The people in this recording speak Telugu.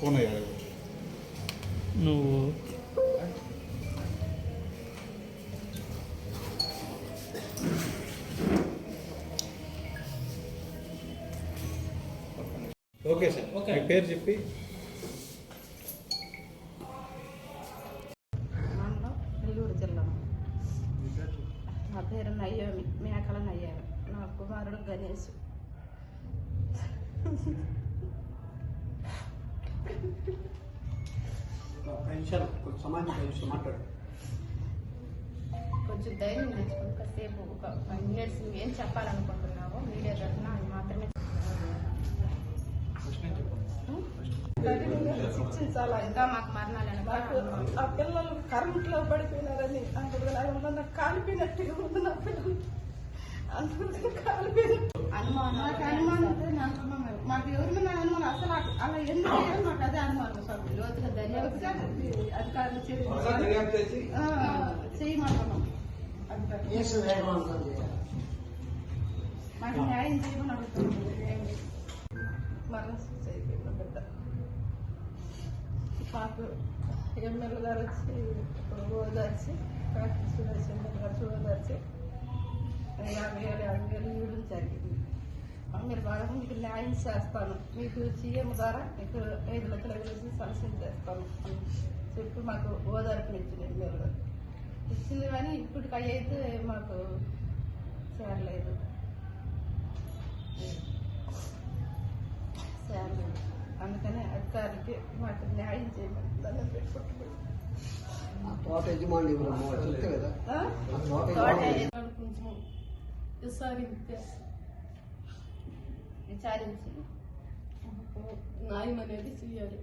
ఫోన్ అయ్యాడు నువ్వు. Okay sir okay. పేరు చెప్పి. నా పేరు నయ్యోమి మేకల నయ్యారు నా కుమారుడు గణేష్ కొంచెం సమాజం విషయం మాట్లాడు. కొంచెం ధైర్యం తెచ్చుకుని కాసేపు ఒక ఫైవ్ మినిట్స్ ఏం చెప్పాలనుకుంటున్నావో మీడియా తరఫున శిక్షించాలా ఇంకా మాకు మరణాలు నాకు ఆ పిల్లలు కరెంట్లో పడిపోయినారని అందుకు నాకు కాలిపోయినట్టుగా ఉంది నా పిల్లలు అందుకు కాలిపోయిన అనుమానం నాకు అనుమానం ఉంటే నాకు మాకు ఎవరి మీద అనుమానం అసలు అలా ఎందుకు మాకు అదే అనుమానం సార్ లోతుగా దర్యాప్తు అధికారులు చేసి ఒకసారి దర్యాప్తు మాకు న్యాయం చేయమని అడుగుతున్నాం మాకు ఎమ్మెల్యే గారు వచ్చి ఓదార్చి కాకి సురేష్ ఎమ్మెల్యే గారు ఓదార్చి యాభై వేలు యాభై వేలు ఇవ్వడం జరిగింది. మీరు బాగా మీకు న్యాయం చేస్తాను. మీకు సీఎం ద్వారా మీకు ఐదు లక్షల వేసి సలసం చేస్తాను. చెప్పి మాకు ఓదార్పునిచ్చింది ఎమ్మెల్యే గారు. ఇచ్చింది కానీ ఇప్పటికి అయితే మాకు చేరలేదు. చేరలేదు. అందుకనే అధికారికి మాకు న్యాయం తోట చెప్తే కదా. యజమాని కొంచెం విసారించే విచారించి. న్యాయం అనేది చేయాలి